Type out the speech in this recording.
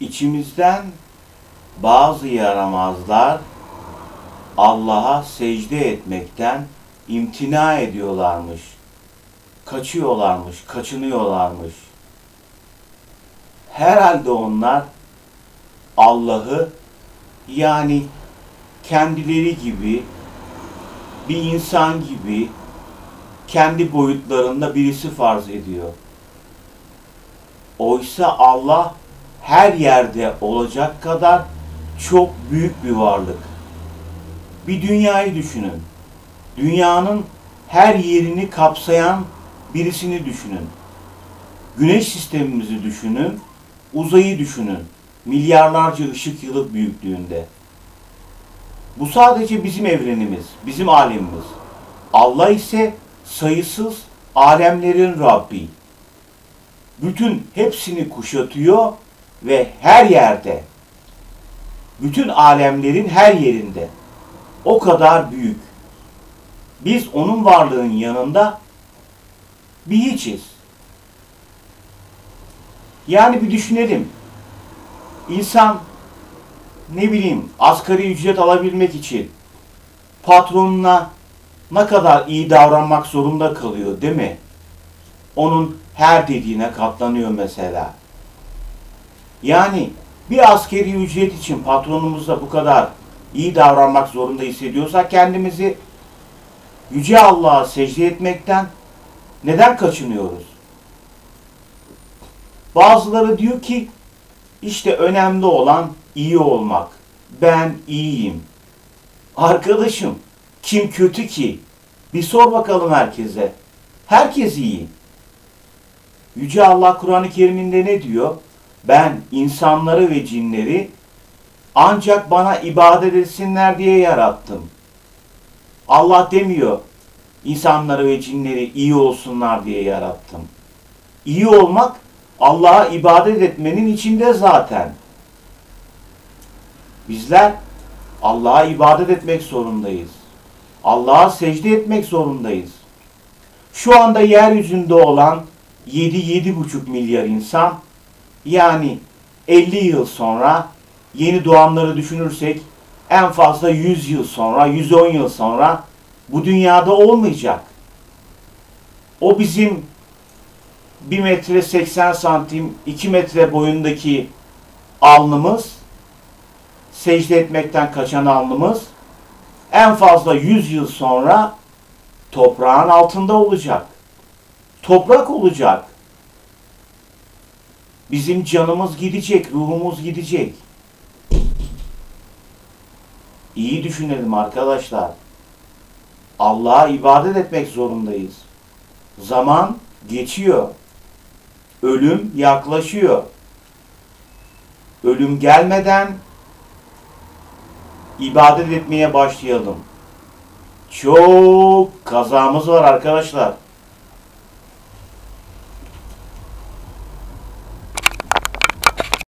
İçimizden bazı yaramazlar Allah'a secde etmekten imtina ediyorlarmış. Kaçıyorlarmış, kaçınıyorlarmış. Herhalde onlar Allah'ı yani kendileri gibi bir insan gibi kendi boyutlarında birisi farz ediyor. Oysa Allah her yerde olacak kadar çok büyük bir varlık. Bir dünyayı düşünün. Dünyanın her yerini kapsayan birisini düşünün. Güneş sistemimizi düşünün, uzayı düşünün. Milyarlarca ışık yılı büyüklüğünde. Bu sadece bizim evrenimiz, bizim alemimiz. Allah ise sayısız alemlerin Rabbi. Bütün hepsini kuşatıyor ve her yerde. Bütün alemlerin her yerinde. O kadar büyük. Biz onun varlığın yanında bir hiçiz. Yani bir düşünelim. İnsan ne bileyim asgari ücret alabilmek için patronuna ne kadar iyi davranmak zorunda kalıyor değil mi? Onun her dediğine katlanıyor mesela. Yani bir askeri ücret için patronumuzla bu kadar iyi davranmak zorunda hissediyorsak kendimizi Yüce Allah'a secde etmekten neden kaçınıyoruz? Bazıları diyor ki işte önemli olan iyi olmak. Ben iyiyim. Arkadaşım kim kötü ki? Bir sor bakalım herkese. Herkes iyi. Yüce Allah Kur'an-ı Kerim'inde ne diyor? Ben insanları ve cinleri ancak bana ibadet etsinler diye yarattım. Allah demiyor insanları ve cinleri iyi olsunlar diye yarattım. İyi olmak Allah'a ibadet etmenin içinde zaten. Bizler Allah'a ibadet etmek zorundayız. Allah'a secde etmek zorundayız. Şu anda yeryüzünde olan 7-7,5 milyar insan yani 50 yıl sonra yeni doğanları düşünürsek en fazla 100 yıl sonra, 110 yıl sonra bu dünyada olmayacak. O bizim 1 metre 80 santim, 2 metre boyundaki alnımız, secde etmekten kaçan alnımız en fazla 100 yıl sonra toprağın altında olacak. Toprak olacak. Bizim canımız gidecek, ruhumuz gidecek. İyi düşünelim arkadaşlar. Allah'a ibadet etmek zorundayız. Zaman geçiyor. Ölüm yaklaşıyor. Ölüm gelmeden ibadet etmeye başlayalım. Çok kazamız var arkadaşlar.